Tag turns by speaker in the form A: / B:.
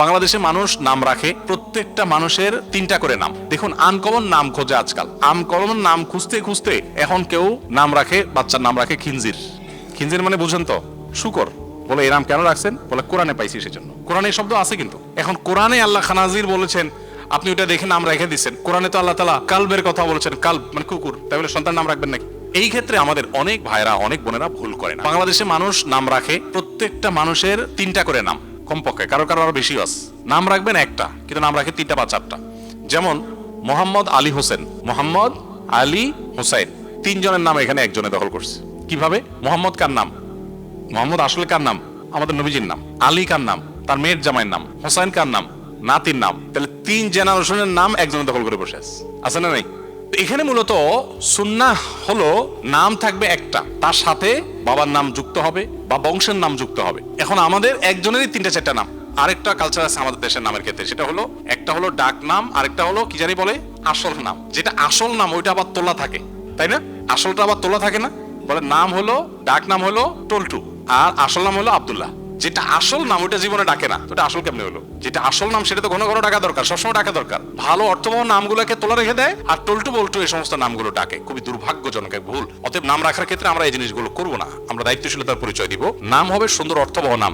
A: বাংলাদেশে মানুষ নাম রাখে, প্রত্যেকটা মানুষের তিনটা করে নাম। দেখুন আনকমন নাম খোঁজে আজকাল। আনকমন নাম খুঁজতে খুঁজতে এখন কেউ নাম রাখে, বাচ্চার নাম রাখে খিনজির। খিনজির মানে বুঝেন তো, শুকর। বলে এই নাম কেন রাখছেন? বলে, কোরআনে পাইছি সেজন্য। কোরআনে এই শব্দ আছে কিন্তু। এখন কোরআনে আল্লাহ খানাজির বলেছেন, আপনি ওটা দেখে নাম রেখে দিচ্ছেন কোরআনে তো আল্লাহ তালা কালবের কথা বলেছেন কাল মানে কুকুর। তাই বলে, সন্তান নাম রাখবেন নাকি? এই ক্ষেত্রে আমাদের অনেক ভাইরা অনেক বোনেরা ভুল করে না। বাংলাদেশে মানুষ নাম রাখে, প্রত্যেকটা মানুষের তিনটা করে নাম। কমপক্ষে, কারও কারও আরও বেশি আছে। নাম রাখবেন একটা, কিন্তু নাম রাখে তিনটা বা চারটা। যেমন, মোহাম্মদ আলী হোসেন। মোহাম্মদ আলী হোসেন। তিনজনের নাম এখানে একজনে দখল করছে। কীভাবে? মোহাম্মদ কার নাম? মোহাম্মদ আসলে কার নাম? আমাদের নবীজির নাম। আলী কার নাম? তার মেয়ের জামাইয়ের নাম। হোসাইন কার নাম? নাতির নাম। তাহলে তিন জেনারেশনের নাম একজনে দখল করে বসে আছে। আছে না নাই? এখানে মূলত সুন্নাহ হলো, নাম থাকবে একটা। তার সাথে বাবার নাম যুক্ত হবে। বা বংশের নাম যুক্ত হবে। এখন আমাদের একজনেরই তিনটা চারটা নাম। আরেকটা কালচার আছে আমাদের দেশের নামের ক্ষেত্রে, সেটা হলো, একটা হলো ডাক নাম, আরেকটা হলো কি জানি বলে, আসল নাম। যেটা আসল নাম, ওইটা আবার তোলা থাকে, তাই না? আসলটা আবার তোলা থাকে না? বলে নাম হলো, ডাক নাম হলো টল্টু, আর আসল নাম হলো আব্দুল্লাহ। যেটা আসল নাম ওটা জীবনে ডাকে না। ওটা আসল কেমনে হলো? যেটা আসল নাম সেটা তো ঘন ঘন ডাকা দরকার, সবসময় ডাকা দরকার। ভালো অর্থবহ নামগুলোকে তোলা রেখে দেয় আর টল্টু বল্টু এই সমস্ত নামগুলো ডাকে। খুবই দুর্ভাগ্যজনক এক ভুল। অতএব নাম রাখার ক্ষেত্রে আমরা এই জিনিসগুলো করব না। আমরা দায়িত্বশীলতার পরিচয় দিব। নাম হবে সুন্দর অর্থবহ নাম।